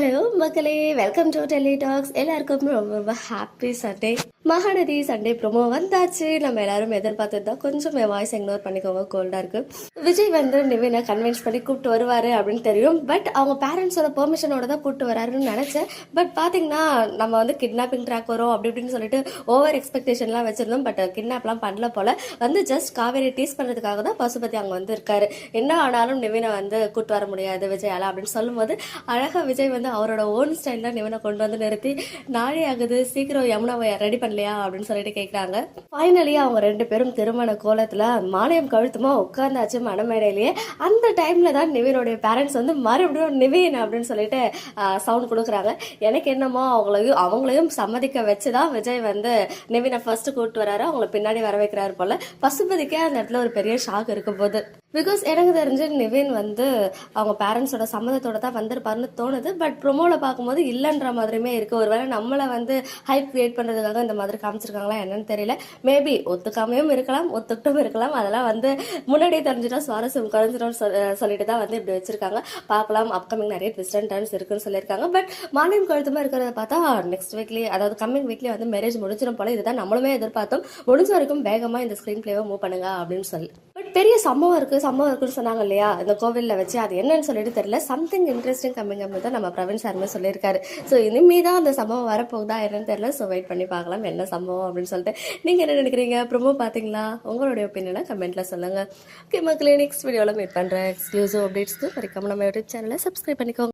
Hello மக்களே. Welcome to Delhi tax எல்லாருக்கும் ரொம்ப ரொம்ப happy Sunday Mahanadhi Sunday promo வந்தாச்சு. நம்ம எல்லாரும் எதிர்பார்த்தது தான் கொஞ்சம் என் வாய்ஸ் இக்னோர் பண்ணிக்கோங்க. கோல்டாக இருக்குது விஜய் வந்து நிவினை கன்வின்ஸ் பண்ணி கூப்பிட்டு வருவார் அப்படின்னு தெரியும். பட் அவங்க பேரண்ட்ஸோட பெர்மிஷனோட தான் கூப்பிட்டு வராருன்னு நினச்சேன். பட் பார்த்தீங்கன்னா நம்ம வந்து கிட்னாப்பிங் ட்ராக் வரும் அப்படி இப்படின்னு சொல்லிட்டு ஓவர் எக்ஸ்பெக்டேஷன்லாம் வச்சிருந்தோம். பட் கிட்னாப்லாம் பண்ணல போல். வந்து ஜஸ்ட் காவேரி டீஸ் பண்ணுறதுக்காக தான் பசுபதி அங்கே வந்து இருக்காரு என்ன ஆனாலும் நிவினை வந்து கூப்பிட்டு வர முடியாது விஜயால அப்படின்னு சொல்லும்போது அழகாக விஜய் வந்து அவரோட ஓன் ஸ்டைலில் நிவினை கொண்டு வந்து நிறுத்தி நாளே ஆகுது. சீக்கிரம் யமுனாவை ரெடி பண்ணலையா அப்படின்னு சொல்லிட்டு கேட்குறாங்க ஃபைனலி அவங்க ரெண்டு பேரும் திருமண கோலத்தில் மானியம் கழுத்துமா உட்காந்தாச்சு மணமேடையிலேயே அந்த டைமில் தான் நிவினுடைய பேரண்ட்ஸ் வந்து மறுபடியும் நிவின் அப்படின்னு சொல்லிட்டு சவுண்ட் கொடுக்குறாங்க. எனக்கு என்னமோ அவங்களையும் அவங்களையும் சம்மதிக்க வச்சு தான் விஜய் வந்து நிவினை ஃபர்ஸ்ட் கூப்பிட்டு வராரு. அவங்கள பின்னாடி வர வைக்கிறாரு போல. பசுபதிக்கே அந்த இடத்துல ஒரு பெரிய ஷாக் இருக்கும் போது. பிகாஸ் எனக்கு தெரிஞ்சு நிவின் வந்து அவங்க பேரண்ட்ஸோட சம்மதத்தோட தான் வந்திருப்பாருன்னு தோணுது. பட் ப்ரொமோவில் பார்க்கும்போது இல்லைன்ற மாதிரியுமே இருக்கு. ஒருவேளை நம்மளை வந்து ஹைப் கிரியேட் பண்ணுறதுக்காக இந்த மாதிரி காமிச்சிருக்காங்களா என்னன்னு தெரியல. மேபி ஒத்துக்காமையும் இருக்கலாம் ஒத்துக்கிட்டும் இருக்கலாம். அதெல்லாம் வந்து முன்னாடியே தெரிஞ்சுட்டா சுவாரஸ்யம் குறைஞ்சிடும் சொல்லிட்டு தான் வந்து இப்படி வச்சிருக்காங்க. பார்க்கலாம் அப்கமிங் நிறைய ட்விஸ்ட் அண்ட் டர்ன்ஸ் இருக்குன்னு சொல்லியிருக்காங்க. பட் மானியம் கழுத்துமா இருக்கிறத பார்த்தா நெக்ஸ்ட் வீக்லி அதாவது கம்மிங் வீக்லி வந்து மேரேஜ் முடிஞ்சிடும் போல. இதுதான் நம்மளுமே எதிர்பார்த்தோம். முடிஞ்ச வரைக்கும் வேகமாக இந்த ஸ்க்ரீன் பிளேவை மூவ் பண்ணுங்க அப்படின்னு சொல்லி பெரிய சம்பவம் இருக்குது சம்பவம் இருக்குன்னு சொன்னாங்க இல்லையா? இந்த கோவிலில் வச்சு அது என்னன்னு சொல்லிட்டு தெரியல. சம்திங் இன்ட்ரெஸ்டிங் கம்மிங் அப்படி தான் நம்ம பிரவீன் சாருமே சொல்லியிருக்காரு. ஸோ இனிமே தான் அந்த சம்பவம் வரப்போகுதா என்னன்னு தெரியல. ஸோ வெயிட் பண்ணி பார்க்கலாம் என்ன சம்பவம் அப்படின்னு சொல்லிட்டு. நீங்கள் என்ன நினைக்கிறீங்க? ப்ரோமோ பார்த்தீங்களா? உங்களுடைய ஒப்பீனியனை கமெண்ட்டில் சொல்லுங்கள் ஓகே மக்களே நெக்ஸ்ட் வீடியோவில் மீட் பண்ணுறேன் எக்ஸ்க்ளூசிவ் அப்டேட்ஸ்க்கு வரைக்கும் நம்ம யூடியூப் சேனலை சப்ஸ்கிரைப் பண்ணிக்கோங்க.